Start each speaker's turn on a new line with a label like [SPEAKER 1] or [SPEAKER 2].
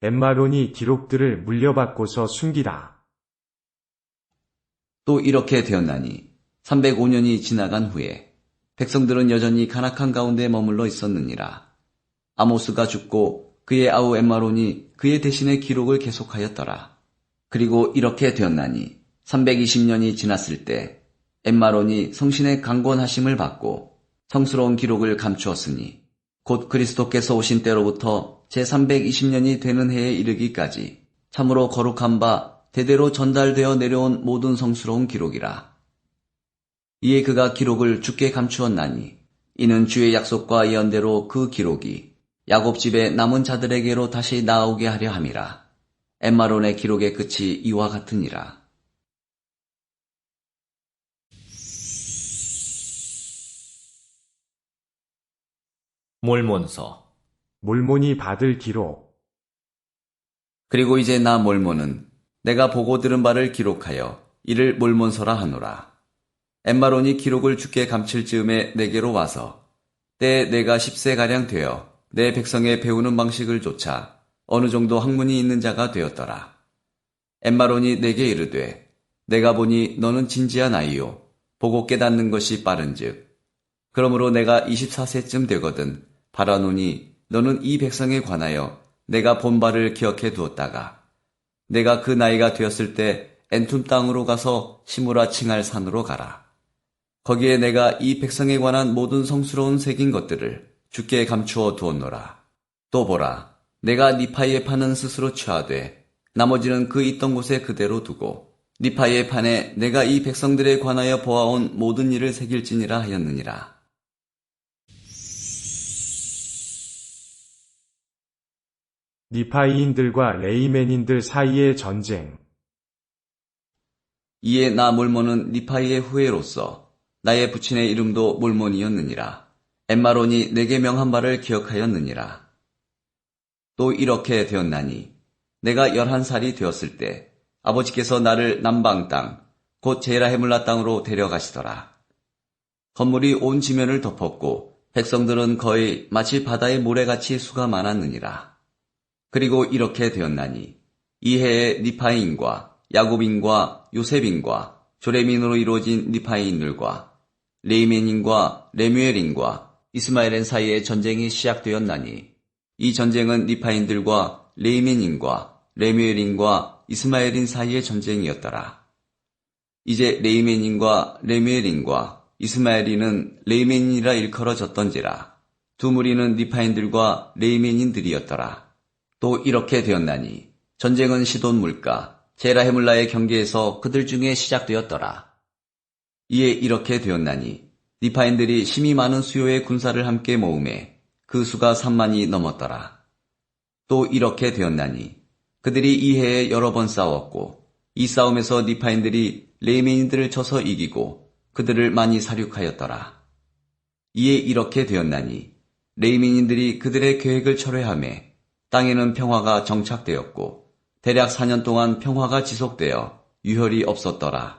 [SPEAKER 1] 엠마론이 기록들을 물려받고서 숨기라.
[SPEAKER 2] 또 이렇게 되었나니 305년이 지나간 후에 백성들은 여전히 가나칸 가운데 머물러 있었느니라. 아모스가 죽고 그의 아우 엠마론이 그의 대신에 기록을 계속하였더라. 그리고 이렇게 되었나니 320년이 지났을 때 엠마론이 성신의 강권하심을 받고 성스러운 기록을 감추었으니 곧 그리스도께서 오신 때로부터 제320년이 되는 해에 이르기까지 참으로 거룩한 바 대대로 전달되어 내려온 모든 성스러운 기록이라. 이에 그가 기록을 주께 감추었나니 이는 주의 약속과 예언대로 그 기록이 야곱 집의 남은 자들에게로 다시 나오게 하려 함이라. 엠마론의 기록의 끝이 이와 같으니라.
[SPEAKER 3] 몰몬서
[SPEAKER 1] 몰몬이 받을 기록.
[SPEAKER 2] 그리고 이제 나 몰몬은 내가 보고 들은 바를 기록하여 이를 몰몬서라 하노라. 엠마론이 기록을 주께 감칠 즈음에 내게로 와서 때에 내가 10세가량 되어 내 백성의 배우는 방식을 조차 어느 정도 학문이 있는 자가 되었더라. 엠마론이 내게 이르되 내가 보니 너는 진지한 아이요 보고 깨닫는 것이 빠른즉 그러므로 내가 24세쯤 되거든 바라노니 너는 이 백성에 관하여 내가 본 바를 기억해 두었다가 내가 그 나이가 되었을 때 엔툼 땅으로 가서 시무라 칭할 산으로 가라. 거기에 내가 이 백성에 관한 모든 성스러운 새긴 것들을 주께 감추어 두었노라. 또 보라, 내가 니파이의 판은 스스로 취하되 나머지는 그 있던 곳에 그대로 두고 니파이의 판에 내가 이 백성들에 관하여 보아온 모든 일을 새길지니라 하였느니라.
[SPEAKER 1] 니파이인들과 레이맨인들 사이의 전쟁.
[SPEAKER 2] 이에 나 몰몬은 니파이의 후예로서 나의 부친의 이름도 몰몬이었느니라. 엠마론이 내게 명한 바를 기억하였느니라. 또 이렇게 되었나니 내가 열한 살이 되었을 때 아버지께서 나를 남방 땅, 곧 제라헤물라 땅으로 데려가시더라. 건물이 온 지면을 덮었고 백성들은 거의 마치 바다의 모래같이 수가 많았느니라. 그리고 이렇게 되었나니 이 해에 니파인과 야곱인과 요셉인과 조레민으로 이루어진 니파인들과 레이멘인과 레뮤엘인과 이스마엘엔 사이에 전쟁이 시작되었나니 이 전쟁은 니파인들과 레이멘인과 레뮤엘인과 이스마엘인 사이의 전쟁이었더라. 이제 레이멘인과 레뮤엘인과 이스마엘인은 레이멘이라 일컬어졌던지라 두 무리는 니파인들과 레이멘인들이었더라. 또 이렇게 되었나니 전쟁은 시돈 물가 제라헤물라의 경계에서 그들 중에 시작되었더라. 이에 이렇게 되었나니 니파인들이 심히 많은 수요의 군사를 함께 모음에 그 수가 3만이 넘었더라. 또 이렇게 되었나니 그들이 이 해에 여러 번 싸웠고 이 싸움에서 니파인들이 레이멘인들을 쳐서 이기고 그들을 많이 사륙하였더라. 이에 이렇게 되었나니 레이멘인들이 그들의 계획을 철회함에 땅에는 평화가 정착되었고 대략 4년 동안 평화가 지속되어 유혈이 없었더라.